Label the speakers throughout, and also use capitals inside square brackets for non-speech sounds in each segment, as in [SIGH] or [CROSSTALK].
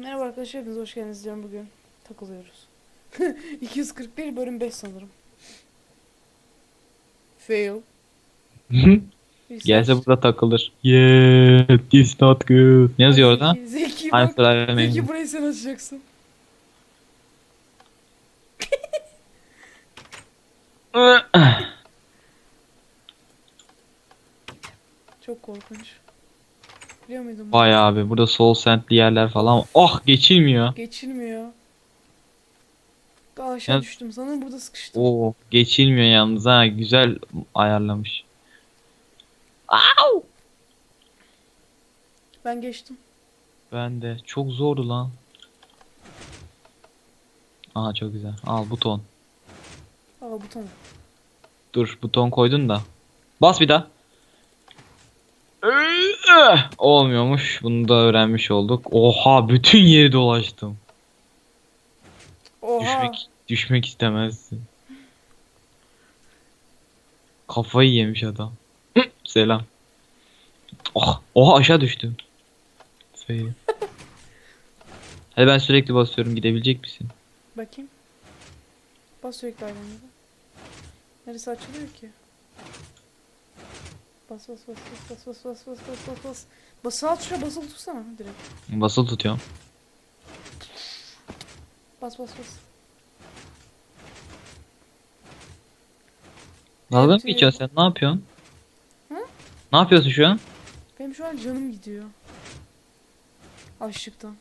Speaker 1: Merhaba arkadaşlar, hepiniz hoş geldiniz diyorum bugün. Takılıyoruz. [LAUGHS] 241 bölüm 5 sanırım. Fail.
Speaker 2: Gelse burada takılır. Yeah, this not good. Ne yazıyor orada?
Speaker 1: Zeki, Zeki
Speaker 2: I'm
Speaker 1: bak.
Speaker 2: flying.
Speaker 1: Zeki burayı sen açacaksın. [LAUGHS] Çok korkunç. Biliyor muydun?
Speaker 2: Vay abi burada soul sentli yerler falan. Oh geçilmiyor.
Speaker 1: Geçilmiyor. Aa, aşağı
Speaker 2: Ya-
Speaker 1: düştüm. Sanırım burada sıkıştım.
Speaker 2: Oo geçilmiyor yalnız ha güzel ayarlamış. Au!
Speaker 1: Ben geçtim.
Speaker 2: Ben de çok zordu lan. Aha çok güzel. Al buton.
Speaker 1: Aa buton.
Speaker 2: Dur buton koydun da. Bas bir daha. Olmuyormuş. Bunu da öğrenmiş olduk. Oha bütün yeri dolaştım.
Speaker 1: Oha.
Speaker 2: Düşmek düşmek istemezsin. Kafayı yemiş adam. Selam. Oh, oha aşağı düştüm. Fail. [LAUGHS] Hadi ben sürekli basıyorum. Gidebilecek misin?
Speaker 1: Bakayım. Bas sürekli aynı. Neresi açılıyor ki? Bas bas bas bas bas bas bas bas bas bas bas. Basılı tuşa basılı tutsana direkt.
Speaker 2: Basılı tutuyorum.
Speaker 1: Bas bas bas.
Speaker 2: Dalga mı geçiyorsun sen? Ne yapıyorsun?
Speaker 1: Hı?
Speaker 2: Ne yapıyorsun şu an?
Speaker 1: Benim şu an canım gidiyor. Açlıktan.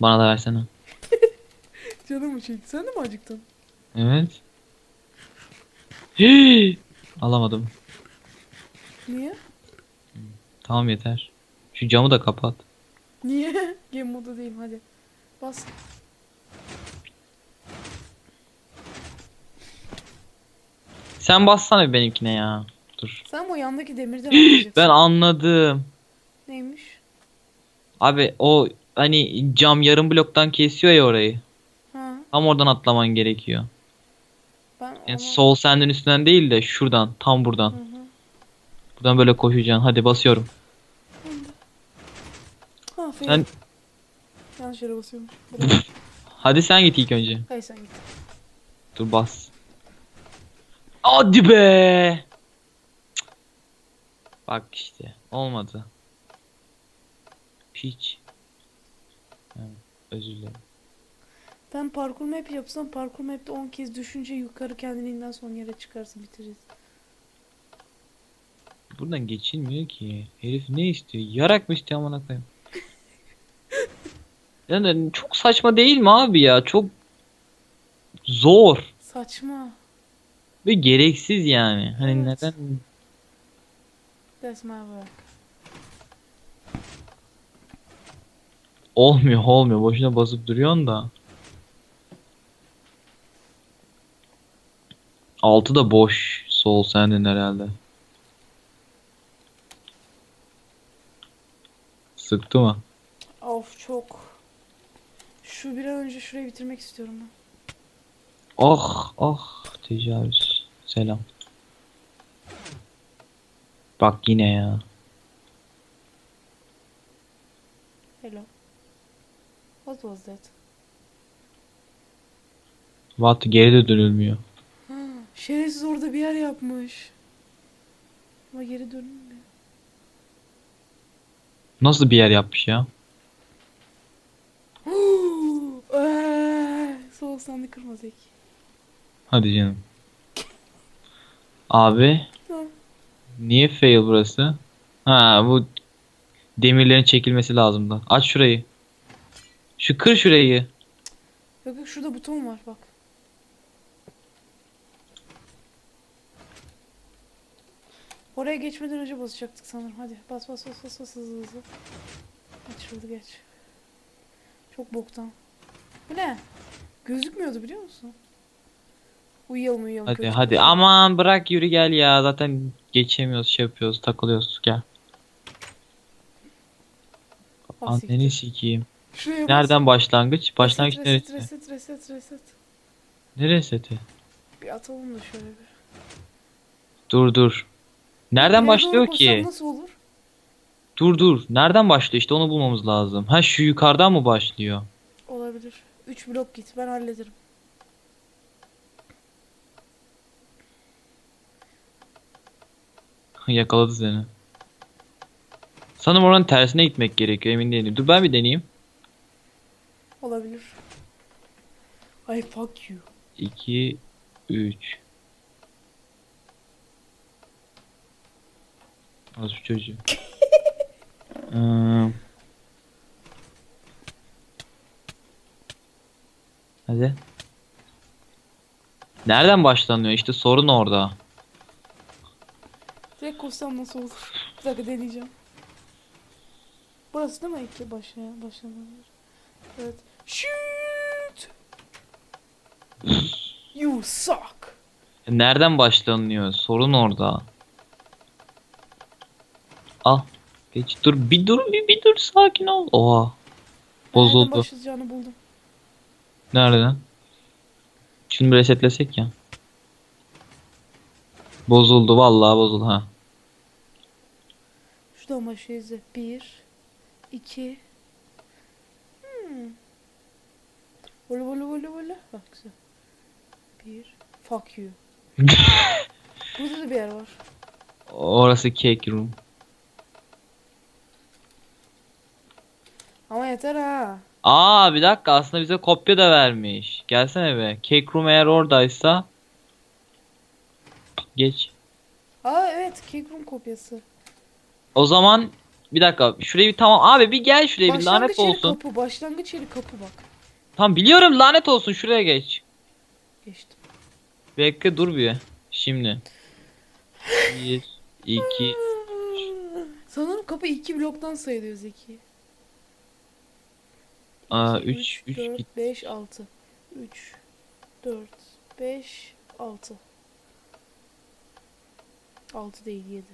Speaker 2: Bana da versene.
Speaker 1: Canım mı çekti? Sen de mi acıktın?
Speaker 2: Evet. Hii! [GASPS] Alamadım.
Speaker 1: Niye?
Speaker 2: Tamam yeter. Şu camı da kapat.
Speaker 1: Niye? [LAUGHS] Game modu değilim hadi. Bas.
Speaker 2: Sen bassana bir benimkine ya. Dur.
Speaker 1: Sen bu yandaki demirden. [GASPS]
Speaker 2: Ben anladım.
Speaker 1: Neymiş?
Speaker 2: Abi o hani cam yarım bloktan kesiyor ya orayı. Tam oradan atlaman gerekiyor.
Speaker 1: Ben
Speaker 2: Yani
Speaker 1: ama-
Speaker 2: sol sendin üstünden değil de şuradan tam buradan. Buradan böyle koşacaksın. Hadi basıyorum.
Speaker 1: Ha fail.
Speaker 2: Sen
Speaker 1: Yanlış yere basıyorum. Bırak. [LAUGHS]
Speaker 2: hadi sen git ilk önce.
Speaker 1: Hayır sen git.
Speaker 2: Dur bas. Hadi be. Cık. Bak işte olmadı. Piç. Ha, özür dilerim.
Speaker 1: Ben parkur map yapsam parkur map'te 10 kez düşünce yukarı kendiliğinden son yere çıkarsın bitiririz.
Speaker 2: Buradan geçilmiyor ki. Herif ne istiyor? Yarak mı istiyor amına koyayım? [LAUGHS] Yani çok saçma değil mi abi ya? Çok zor
Speaker 1: Saçma.
Speaker 2: ve gereksiz yani. Hani
Speaker 1: Evet.
Speaker 2: neden?
Speaker 1: That's my work.
Speaker 2: Olmuyor olmuyor. Boşuna basıp duruyorsun da. Altı da boş. Sol sendin herhalde. Sıktı mı?
Speaker 1: Of çok. Şu bir an önce şurayı bitirmek istiyorum ben.
Speaker 2: Ah ah tecavüz. Selam. Bak yine ya.
Speaker 1: Hello. What was that?
Speaker 2: What geri de dönülmüyor.
Speaker 1: Şerefsiz orada bir yer yapmış. Ama geri dönmüyor.
Speaker 2: Nasıl bir yer yapmış ya?
Speaker 1: Eee, Soğuk sandı kırma Zeki.
Speaker 2: Hadi canım. Abi.
Speaker 1: Ha.
Speaker 2: Niye fail burası? Ha bu demirlerin çekilmesi lazımdı. Aç şurayı. Şu kır şurayı.
Speaker 1: Yok yok şurada buton var bak. Oraya geçmeden önce basacaktık sanırım. Hadi bas bas bas bas bas hızlı hızlı. Şurada geç. Çok boktan. Bu ne? Gözükmüyordu biliyor musun? Uyuyalım uyuyalım.
Speaker 2: Hadi
Speaker 1: kötü
Speaker 2: hadi aman bırak yürü gel ya. Zaten geçemiyoruz şey yapıyoruz takılıyoruz gel.
Speaker 1: Bas siktir.
Speaker 2: Anneni sikeyim.
Speaker 1: Şuraya.
Speaker 2: Nereden başlangıç? Başlangıç
Speaker 1: reset,
Speaker 2: neresi?
Speaker 1: Reset reset reset reset.
Speaker 2: Neresi seti?
Speaker 1: Bir atalım da şöyle bir.
Speaker 2: Dur dur. Nereden
Speaker 1: İleri
Speaker 2: başlıyor ki?
Speaker 1: Nasıl olur?
Speaker 2: Dur dur. Nereden başlıyor? İşte onu bulmamız lazım. Ha şu yukarıdan mı başlıyor?
Speaker 1: Olabilir. 3 blok git ben hallederim. [LAUGHS]
Speaker 2: Yakaladı seni. Sanırım oranın tersine gitmek gerekiyor emin değilim. Dur ben bir deneyeyim.
Speaker 1: Olabilir. Ay fuck you.
Speaker 2: 2 3 Az bir çocuğu. Hmm. [LAUGHS] Hadi. Nereden başlanıyor? İşte sorun orada.
Speaker 1: Direkt koşsam nasıl olur? [LAUGHS] Bir dakika deneyeceğim. Burası değil mi iki başlayan başlanabilir? Evet. Shoot! [LAUGHS] You suck.
Speaker 2: Nereden başlanıyor? Sorun orada. Al. Geç dur bir dur bir, bir dur sakin ol. Oha. Bozuldu.
Speaker 1: başlayacağını buldum.
Speaker 2: Nereden? Bir resetlesek ya. Bozuldu vallahi bozuldu ha.
Speaker 1: Şuradan başlayacağız. Bir, iki. Hmm. Böyle böyle böyle böyle. Bak güzel. Bir. Fuck you. [LAUGHS] Burada da bir yer var.
Speaker 2: Orası cake room.
Speaker 1: Ama yeter ha.
Speaker 2: Aa bir dakika aslında bize kopya da vermiş. Gelsene be. Cake room eğer oradaysa geç.
Speaker 1: Aa evet Cake Room kopyası.
Speaker 2: O zaman bir dakika şurayı bir tamam abi bir gel şuraya bir lanet
Speaker 1: yeri
Speaker 2: olsun.
Speaker 1: kapı. Başlangıç yeri kapı bak.
Speaker 2: Tamam biliyorum lanet olsun şuraya geç.
Speaker 1: Geçtim.
Speaker 2: Bekle dur bir. Şimdi. 1 2 [LAUGHS]
Speaker 1: Sanırım kapı iki bloktan sayılıyor Zeki.
Speaker 2: Aa,
Speaker 1: 2,
Speaker 2: üç, üç
Speaker 1: 4,
Speaker 2: git.
Speaker 1: 5, 6. 3, 4, 5, 6. 6 değil 7.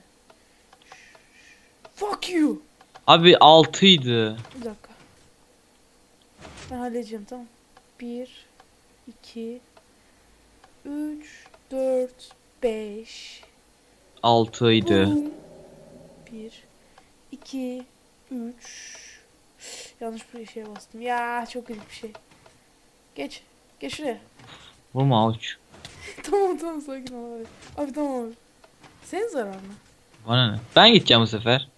Speaker 1: Fuck you.
Speaker 2: Abi 6'ydı.
Speaker 1: Bir dakika. Ben halledeceğim tamam. 1, 2, 3, 4, 5.
Speaker 2: 6'ydı.
Speaker 1: 1, 2, 3. Yanlış bir şeye bastım. Ya çok kötü bir şey. Geç. Geç şuraya.
Speaker 2: Vurma [LAUGHS] avuç.
Speaker 1: tamam tamam sakin ol abi. Abi tamam abi. Senin zararına.
Speaker 2: Bana ne? Ben gideceğim bu sefer.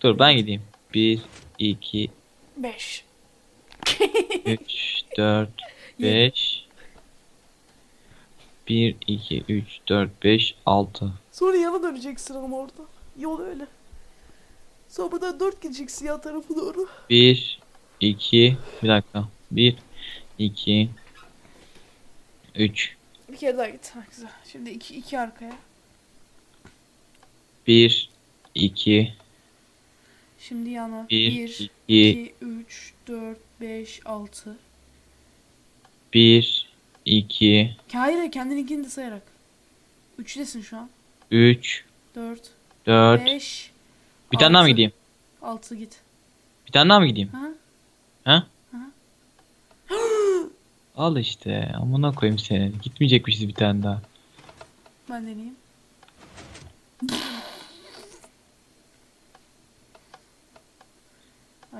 Speaker 2: Dur ben gideyim. 1 2
Speaker 1: 5.
Speaker 2: 3 4 5 1 2 3 4 5 6
Speaker 1: Sonra yana döneceksin ama orada. Yol öyle. Sonra buradan 4 gideceksin yan tarafı doğru.
Speaker 2: 1 2 bir dakika. 1 2 3
Speaker 1: Bir kere daha git. Ha, güzel. Şimdi 2 2 arkaya.
Speaker 2: 1 2
Speaker 1: Şimdi yana.
Speaker 2: 1
Speaker 1: 1,
Speaker 2: 2
Speaker 1: 2, 3, 4, 5, 6.
Speaker 2: 1 2
Speaker 1: Hayır kendininkini de sayarak. 3'tesin şu an.
Speaker 2: 3
Speaker 1: 4,
Speaker 2: 4
Speaker 1: 5,
Speaker 2: Bir tane daha mı
Speaker 1: altı.
Speaker 2: gideyim?
Speaker 1: 6 git.
Speaker 2: Bir tane daha mı gideyim?
Speaker 1: Ha?
Speaker 2: Ha?
Speaker 1: Ha? [GASPS]
Speaker 2: Al işte. Amına koyayım seni. Gitmeyecekmişiz bir tane daha.
Speaker 1: Ben deneyeyim. [LAUGHS]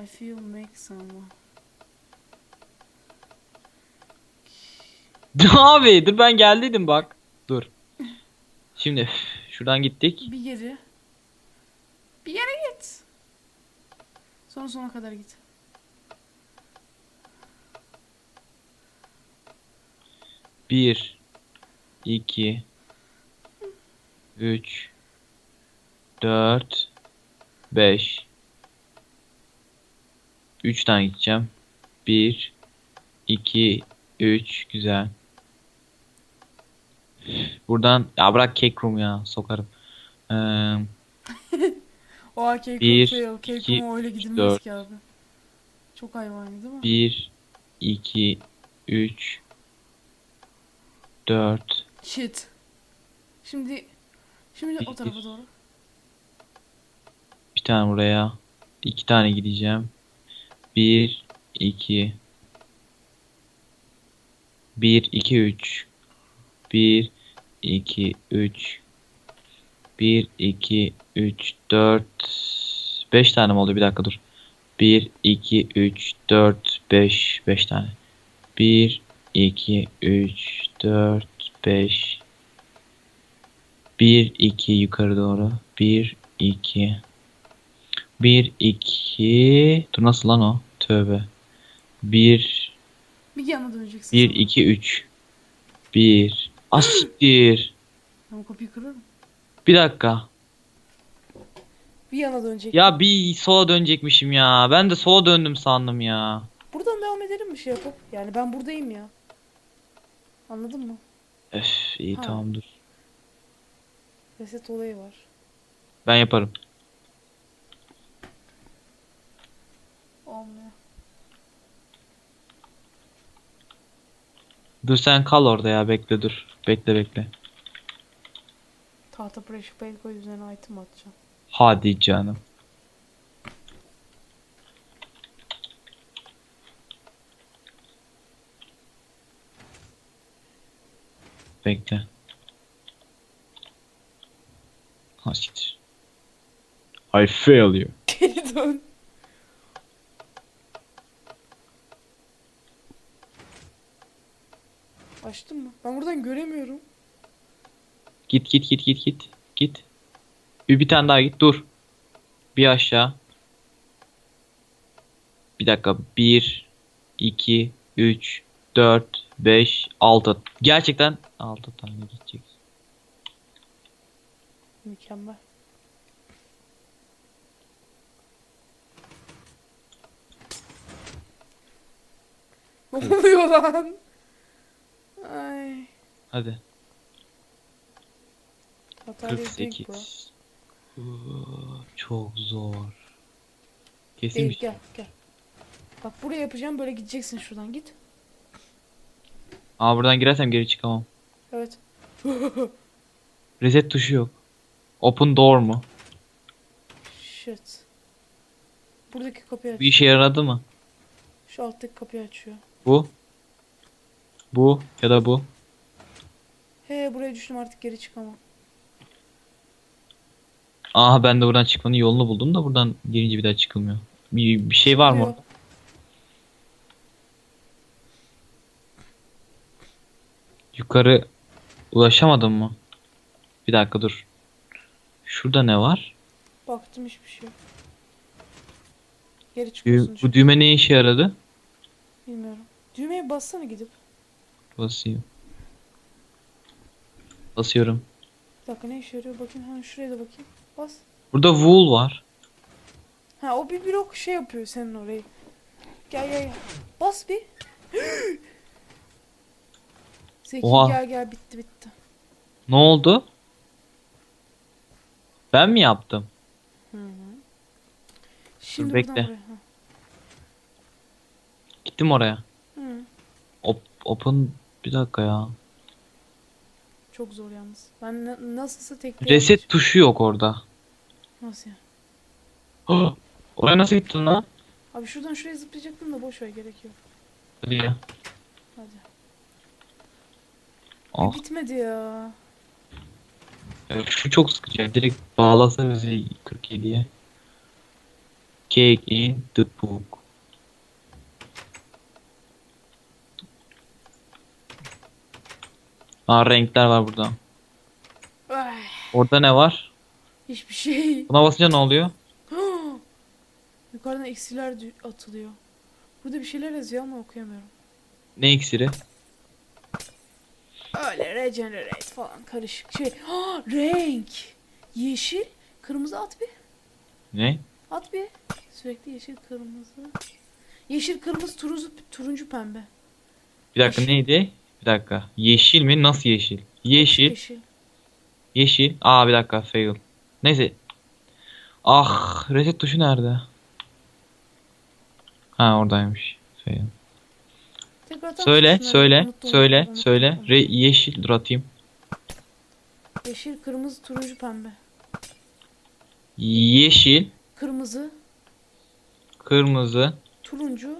Speaker 1: I feel make someone.
Speaker 2: Abi dur ben geldiydim bak. Dur. Şimdi üf, şuradan gittik.
Speaker 1: Bir geri. Bir yere git. Sonra sona kadar git.
Speaker 2: Bir, iki, üç, dört, beş. Üç tane gideceğim. Bir, iki, üç. Güzel. Buradan ya bırak cake room ya sokarım. Ee, [LAUGHS]
Speaker 1: O cake
Speaker 2: Bir,
Speaker 1: fail. Room'a öyle gidilmez
Speaker 2: dört.
Speaker 1: ki abi. Çok hayvani değil mi?
Speaker 2: bir, iki, üç, dört,
Speaker 1: Shit. Şimdi şimdi o tarafa doğru.
Speaker 2: Bir tane buraya. iki tane gideceğim. Bir, iki. Bir, iki, üç. Bir, 2, 3. 1, 2, 3, 4. 5 tane mi oldu? Bir dakika dur. 1, 2, 3, 4, 5. 5 tane. 1, 2, 3, 4, 5. 1, 2 yukarı doğru. 1, 2. 1, 2. Dur nasıl lan o? Tövbe. 1,
Speaker 1: Bir yana döneceksin.
Speaker 2: 1,
Speaker 1: sonra.
Speaker 2: 2, 3. 1. Asiktir.
Speaker 1: Ama kapıyı kırarım.
Speaker 2: Bir dakika.
Speaker 1: Bir yana dönecek.
Speaker 2: Ya bir sola dönecekmişim ya. Ben de sola döndüm sandım ya.
Speaker 1: Buradan devam edelim mi şey yapıp? Yani ben buradayım ya. Anladın mı?
Speaker 2: Öf iyi
Speaker 1: Ha.
Speaker 2: tamam dur.
Speaker 1: Reset olayı var.
Speaker 2: Ben yaparım.
Speaker 1: Olmuyor.
Speaker 2: Dur sen kal orada ya bekle dur. Bekle bekle.
Speaker 1: Tahta pressure plate koy üzerine item atacağım.
Speaker 2: Hadi canım. Bekle. Ha siktir. I fail you. [LAUGHS]
Speaker 1: Geri dön. Açtın mı? Ben buradan göremiyorum.
Speaker 2: Git git git git git. Git. Bir, bir tane daha git. Dur. Bir aşağı. Bir dakika. 1 2 3 4 5 6. Gerçekten 6 tane gidecek.
Speaker 1: Mükemmel. Ne oluyor lan? Ay.
Speaker 2: Hadi.
Speaker 1: Bro.
Speaker 2: 48. Oo, Çok zor. Kesin
Speaker 1: Değil
Speaker 2: bir şey.
Speaker 1: gel gel. Bak buraya yapacağım böyle gideceksin şuradan git.
Speaker 2: Aa buradan girersem geri çıkamam.
Speaker 1: Evet. [LAUGHS]
Speaker 2: Reset tuşu yok. Open door mu?
Speaker 1: Shit. Buradaki kapıyı aç.
Speaker 2: Bir işe yaradı mı?
Speaker 1: Şu alttaki kapıyı açıyor.
Speaker 2: Bu. Bu ya da bu.
Speaker 1: He buraya düştüm artık geri çıkamam.
Speaker 2: Aha ben de buradan çıkmanın yolunu buldum da buradan girince bir daha çıkılmıyor. Bir, bir şey var mı?
Speaker 1: Yok.
Speaker 2: Yukarı ulaşamadım mı? Bir dakika dur. Şurada ne var?
Speaker 1: Baktım hiçbir şey yok. Geri
Speaker 2: Dü-
Speaker 1: çıkıyorsun.
Speaker 2: bu düğme ne işe yaradı?
Speaker 1: Bilmiyorum. Düğmeye bassana gidip.
Speaker 2: Basayım. Basıyorum.
Speaker 1: Bir dakika ne işe yarıyor bakayım. Ha şuraya da bakayım. Bas.
Speaker 2: Burada wool var.
Speaker 1: Ha o bir blok şey yapıyor senin orayı. Gel gel gel. Bas bir. [GASPS] Zeki
Speaker 2: Oha.
Speaker 1: gel gel bitti bitti.
Speaker 2: Ne oldu? Ben mi yaptım?
Speaker 1: Hı hı. Şimdi
Speaker 2: bekle.
Speaker 1: buraya. Ha.
Speaker 2: Gittim oraya.
Speaker 1: Hı.
Speaker 2: Op- open bir dakika ya.
Speaker 1: Çok zor yalnız. Ben na- nasılsa tek
Speaker 2: Reset tuşu yok orada.
Speaker 1: Nasıl ya?
Speaker 2: Oraya nasıl gittin lan?
Speaker 1: Abi şuradan şuraya zıplayacaktım da boş ver gerek yok.
Speaker 2: Hadi ya.
Speaker 1: Hadi.
Speaker 2: Ah,
Speaker 1: Bitmedi ya.
Speaker 2: ya şu çok sıkıcı. Direkt bağlasa bizi 47'ye. Cake in the book. Aa renkler var burada.
Speaker 1: Ay,
Speaker 2: Orada ne var?
Speaker 1: hiçbir şey.
Speaker 2: Buna basınca ne oluyor? [GASPS]
Speaker 1: Yukarıdan eksiler dü- atılıyor. Burada bir şeyler yazıyor ama okuyamıyorum.
Speaker 2: Ne iksiri?
Speaker 1: Öyle regenerate falan karışık şey. [GASPS] Renk. Yeşil, kırmızı at bir.
Speaker 2: Ne?
Speaker 1: At bir. Sürekli yeşil, kırmızı. Yeşil, kırmızı, turuncu, turuncu pembe.
Speaker 2: Bir dakika neydi? Bir dakika. Yeşil mi? Nasıl yeşil? Yeşil.
Speaker 1: Yeşil.
Speaker 2: Yeşil. Aa bir dakika fail. Neyse. Ah reset tuşu nerede? Ha oradaymış. Fail. Söyle söyle söyle söyle. Re yeşil dur atayım.
Speaker 1: Yeşil, kırmızı, turuncu, pembe.
Speaker 2: Yeşil,
Speaker 1: Kırmızı,
Speaker 2: kırmızı,
Speaker 1: turuncu,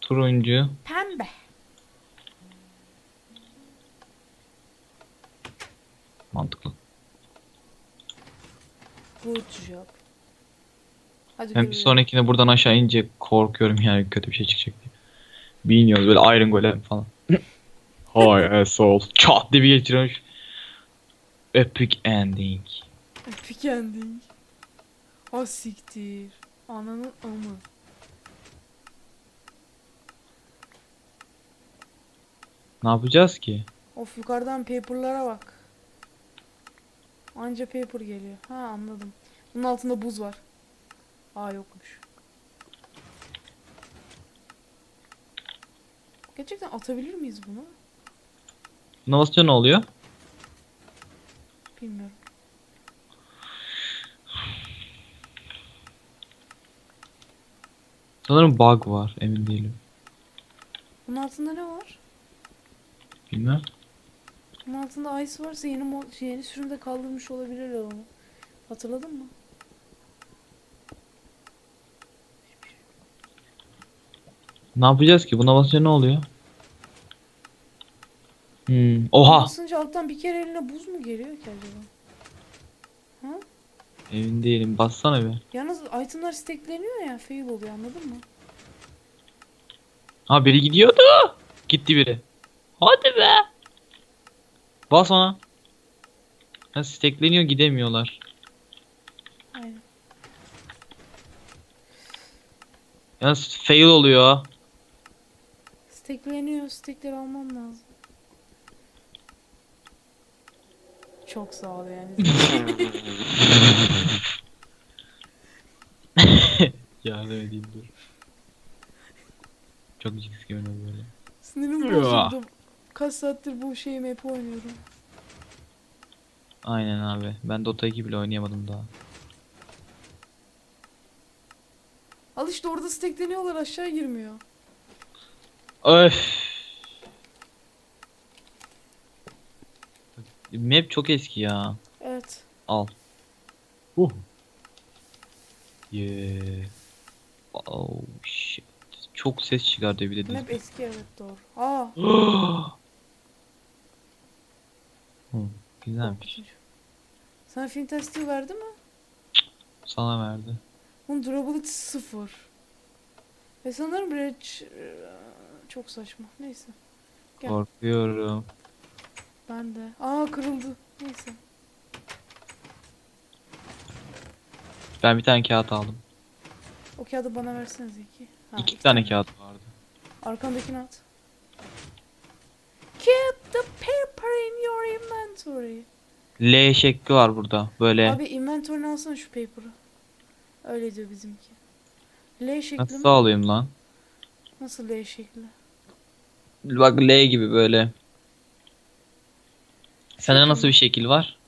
Speaker 2: turuncu.
Speaker 1: pembe.
Speaker 2: Mantıklı.
Speaker 1: Good job. Hadi
Speaker 2: Ben bir
Speaker 1: görüyorum.
Speaker 2: sonrakine buradan aşağı ince korkuyorum yani kötü bir şey çıkacak diye. Bilmiyoruz böyle Iron Golem falan. [LAUGHS] Hi asshole. Çat diye bir geçiriyormuş. Epic ending.
Speaker 1: Epic ending. Ha siktir. Ananın amı.
Speaker 2: Ne yapacağız ki?
Speaker 1: Of yukarıdan paper'lara bak. Anca paper geliyor. Ha anladım. Bunun altında buz var. Aa yokmuş. Gerçekten atabilir miyiz bunu?
Speaker 2: Buna basınca ne oluyor?
Speaker 1: Bilmiyorum.
Speaker 2: Sanırım bug var emin değilim.
Speaker 1: Bunun altında ne var?
Speaker 2: Bilmem.
Speaker 1: Bunun altında ice varsa yeni mod, yeni sürümde kaldırmış olabilirler onu. Hatırladın mı?
Speaker 2: Ne yapacağız ki? Buna basınca ne oluyor? Hmm. Oha!
Speaker 1: Basınca alttan bir kere eline buz mu geliyor ki acaba? Ha?
Speaker 2: Emin değilim. Bassana bir.
Speaker 1: Yalnız itemlar stackleniyor ya fail oluyor anladın mı?
Speaker 2: Ha biri gidiyordu. Gitti biri. Hadi be. Bas ona. Ha stackleniyor gidemiyorlar.
Speaker 1: Aynen.
Speaker 2: Yalnız fail oluyor.
Speaker 1: Stackleniyor. Stackleri almam lazım. Çok sağ ol yani. [LAUGHS]
Speaker 2: Yardım edeyim dur. Çok cix gibi böyle.
Speaker 1: Sinirim
Speaker 2: Ya.
Speaker 1: bozuldu. Kaç saattir bu şeyi map oynuyorum.
Speaker 2: Aynen abi. Ben Dota 2 bile oynayamadım daha.
Speaker 1: Al işte orada stackleniyorlar aşağı girmiyor.
Speaker 2: Öf. Map çok eski ya.
Speaker 1: Evet.
Speaker 2: Al. Uh. Yeah. Oh shit. Çok ses çıkardı bir de.
Speaker 1: Map eski evet doğru. Aa. [GASPS]
Speaker 2: Hı, güzelmiş.
Speaker 1: Sana film testi verdi mi?
Speaker 2: Sana verdi.
Speaker 1: Bunun durability sıfır. Ve sanırım Reg... e, Çok saçma. Neyse. Gel.
Speaker 2: Korkuyorum.
Speaker 1: Ben de. Aa kırıldı. Neyse.
Speaker 2: Ben bir tane kağıt aldım.
Speaker 1: O kağıdı bana versene Zeki. Ha,
Speaker 2: İki tane kağıt vardı.
Speaker 1: Arkandakini at. Keep the paper in your inventory.
Speaker 2: L şekli var burada. Böyle
Speaker 1: Abi inventory'ni alsana şu paper'ı. Öyle diyor bizimki. L şekli
Speaker 2: nasıl
Speaker 1: mi?
Speaker 2: alayım lan?
Speaker 1: Nasıl L şekli?
Speaker 2: Bak L gibi böyle. Sende nasıl bir şekil var?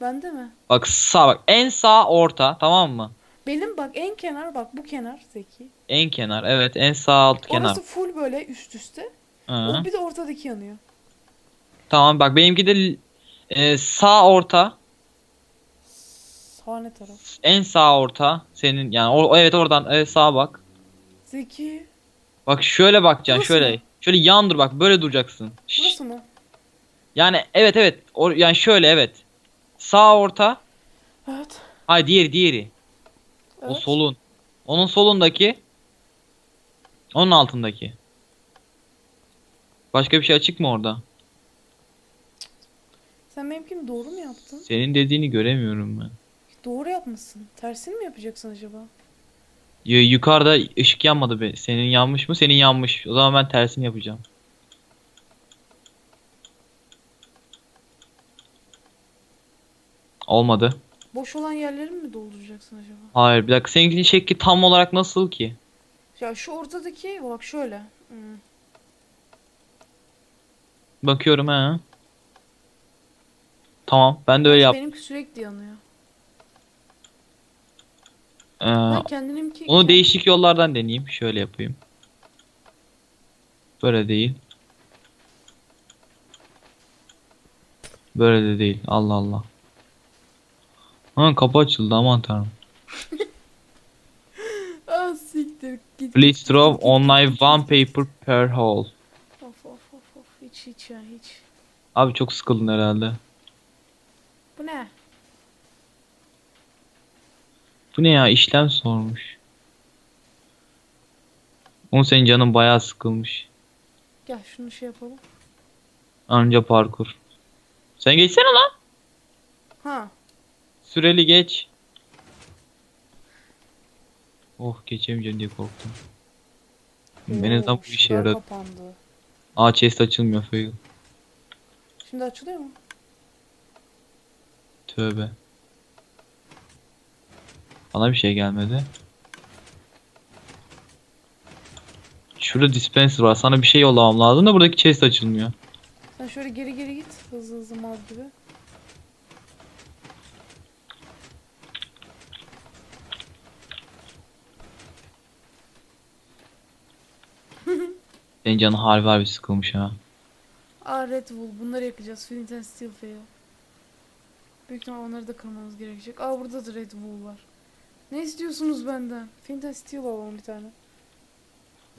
Speaker 1: Bende mi?
Speaker 2: Bak sağ bak en sağ orta tamam mı?
Speaker 1: Benim bak en kenar bak bu kenar Zeki.
Speaker 2: En kenar evet en sağ alt kenar.
Speaker 1: Orası full böyle üst üste.
Speaker 2: Hı.
Speaker 1: O bir de ortadaki yanıyor.
Speaker 2: Tamam bak benimki de e, sağ orta
Speaker 1: Sağ ne taraf?
Speaker 2: en sağ orta senin yani o, evet oradan evet sağa bak.
Speaker 1: Zeki.
Speaker 2: Bak şöyle bakacaksın
Speaker 1: Burası
Speaker 2: şöyle.
Speaker 1: mı?
Speaker 2: Şöyle yan dur bak böyle duracaksın.
Speaker 1: Burası mı?
Speaker 2: Yani evet evet o, yani şöyle evet. Sağ orta.
Speaker 1: Evet.
Speaker 2: Hayır diğeri diğeri. O
Speaker 1: evet.
Speaker 2: solun. Onun solundaki. Onun altındaki. Başka bir şey açık mı orada?
Speaker 1: Sen benimkini doğru mu yaptın?
Speaker 2: Senin dediğini göremiyorum ben.
Speaker 1: Doğru yapmışsın. Tersini mi yapacaksın acaba?
Speaker 2: Y- yukarıda ışık yanmadı be. Senin yanmış mı? Senin yanmış. O zaman ben tersini yapacağım. Olmadı.
Speaker 1: Boş olan yerleri mi dolduracaksın acaba?
Speaker 2: Hayır bir dakika. Seninkinin şekli tam olarak nasıl ki?
Speaker 1: Ya şu ortadaki bak şöyle. Hmm.
Speaker 2: Bakıyorum ha. Tamam. Ben de öyle yap.
Speaker 1: Benimki sürekli yanıyor.
Speaker 2: Ee,
Speaker 1: Ben kendimki...
Speaker 2: onu değişik yollardan deneyeyim. Şöyle yapayım. Böyle değil. Böyle de değil. Allah Allah. Ha kapı açıldı aman tanrım. [LAUGHS]
Speaker 1: Ah siktir. Git.
Speaker 2: Please throw
Speaker 1: git,
Speaker 2: one paper per hole.
Speaker 1: Hiç ya hiç.
Speaker 2: Abi çok sıkıldın herhalde.
Speaker 1: Bu ne?
Speaker 2: Bu ne ya işlem sormuş. Onun senin canın bayağı sıkılmış.
Speaker 1: Gel şunu şey yapalım.
Speaker 2: Anca parkur. Sen geçsene lan.
Speaker 1: Ha.
Speaker 2: Süreli geç. Oh geçemeyeceğim diye korktum.
Speaker 1: Oo,
Speaker 2: bu işe yaradı.
Speaker 1: kapandı.
Speaker 2: Aa chest açılmıyor fail.
Speaker 1: Şimdi açılıyor mu?
Speaker 2: Tövbe. Bana bir şey gelmedi. Şurada dispenser var. Sana bir şey yollamam lazım da buradaki chest açılmıyor.
Speaker 1: Sen şöyle geri geri git. Hızlı hızlı mal gibi.
Speaker 2: Senin canın harbi harbi sıkılmış ha.
Speaker 1: Aa Red Wool. Bunları yakacağız. Flint and Steel fail. Büyük ihtimal onları da kırmamız gerekecek. Aa burada da Red Wool var. Ne istiyorsunuz benden? Flint and Steel alalım bir tane.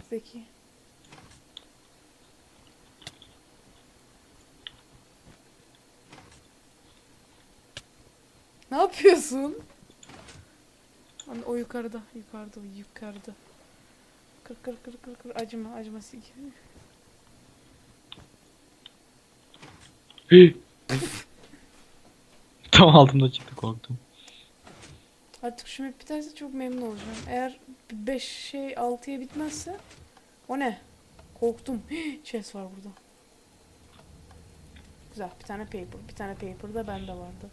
Speaker 1: Zeki. Ne yapıyorsun? Hani o yukarıda, yukarıda, yukarıda. Kır kır kır kır kır. Acıma, acıma sik. [LAUGHS]
Speaker 2: Tam altımda çıktı korktum.
Speaker 1: Artık şu map biterse çok memnun olacağım. Eğer 5 şey 6'ya bitmezse o ne? Korktum. Chest var burada. Güzel. Bir tane paper. Bir tane paper da bende vardı.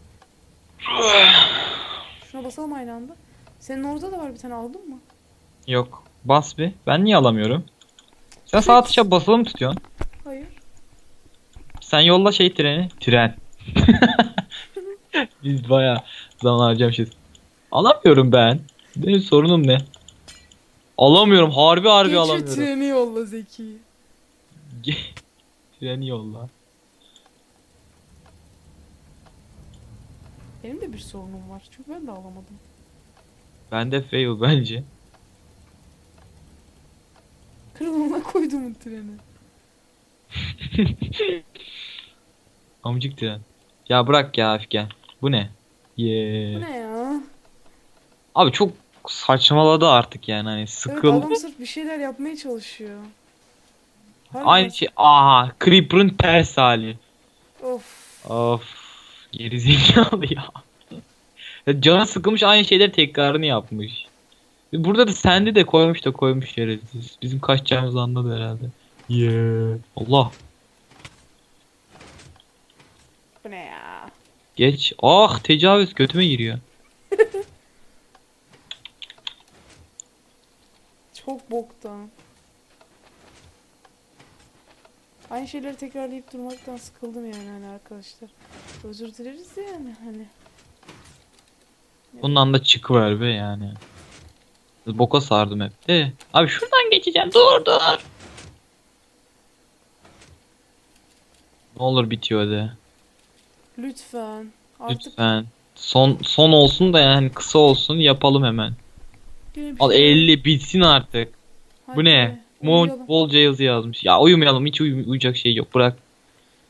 Speaker 1: [SIGHS] Şuna basalım aynı anda. Senin orada da var bir tane aldın mı?
Speaker 2: Yok. Bas bir. Ben niye alamıyorum? Sen sağ tuşa basılı mı tutuyorsun?
Speaker 1: Hayır.
Speaker 2: Sen yolla şey treni. Tren. [LAUGHS] Biz baya zaman harcamışız. Alamıyorum ben. Benim sorunum ne? Alamıyorum. Harbi harbi
Speaker 1: Geç şu
Speaker 2: alamıyorum.
Speaker 1: treni yolla Zeki.
Speaker 2: Treni yolla.
Speaker 1: Benim de bir sorunum var. Çünkü ben de alamadım.
Speaker 2: Ben de fail bence.
Speaker 1: Kırılına koydum treni. [LAUGHS]
Speaker 2: Amcık tren. Ya bırak ya Afgen. Bu ne? Ye.
Speaker 1: Bu ne ya?
Speaker 2: Abi çok saçmaladı artık yani hani
Speaker 1: Evet
Speaker 2: sıkıldı.
Speaker 1: adam sırf bir şeyler yapmaya çalışıyor. Harbiden.
Speaker 2: Aynı şey. Aha, Creeper'ın ters hali.
Speaker 1: Of.
Speaker 2: Of. Gerizekalı ya. [LAUGHS] Ya Canı sıkılmış aynı şeyleri tekrarını yapmış. Burada da sende de koymuş da koymuş şerefsiz. Bizim kaçacağımızı anladı herhalde. Yeah. Allah.
Speaker 1: Bu ne ya?
Speaker 2: Geç. Ah tecavüz götüme giriyor. [LAUGHS]
Speaker 1: Çok boktan. Aynı şeyleri tekrarlayıp durmaktan sıkıldım yani hani arkadaşlar. Özür dileriz yani hani.
Speaker 2: Bundan da çıkıver be yani. Boka sardım hep de. Abi şuradan geçeceğim. Dur dur. Ne olur bitiyor de.
Speaker 1: Lütfen. Artık
Speaker 2: Lütfen. Son son olsun da yani kısa olsun yapalım hemen.
Speaker 1: bir
Speaker 2: Al
Speaker 1: şey-
Speaker 2: 50 bitsin artık.
Speaker 1: Hadi,
Speaker 2: Bu ne?
Speaker 1: uyuyalım.
Speaker 2: Mont bolca yazı yazmış. Ya uyumayalım hiç uy- uyuyacak şey yok. Bırak.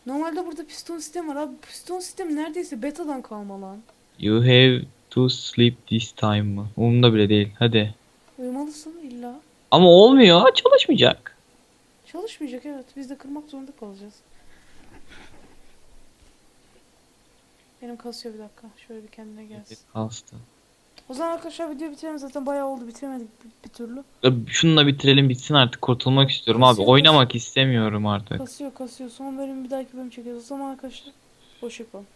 Speaker 1: Normalde burada piston sistem var abi. Piston sistem neredeyse betadan kalma lan.
Speaker 2: You have to sleep this time mı? Umurumda bile değil. Hadi.
Speaker 1: Uyumalısın illa.
Speaker 2: Ama olmuyor. Çalışmayacak.
Speaker 1: Çalışmayacak evet. Biz de kırmak zorunda kalacağız. Benim kasıyor bir dakika. Şöyle bir kendine gelsin.
Speaker 2: Kastı.
Speaker 1: O zaman arkadaşlar video bitirelim zaten bayağı oldu bitiremedik bir, bir türlü.
Speaker 2: Ya Şununla bitirelim bitsin artık. Kurtulmak istiyorum abi.
Speaker 1: Kasıyor,
Speaker 2: Oynamak istemiyorum artık.
Speaker 1: Kasıyor kasıyor son bölüm bir dahaki bölüm çekiyoruz. O zaman arkadaşlar hoşçakalın.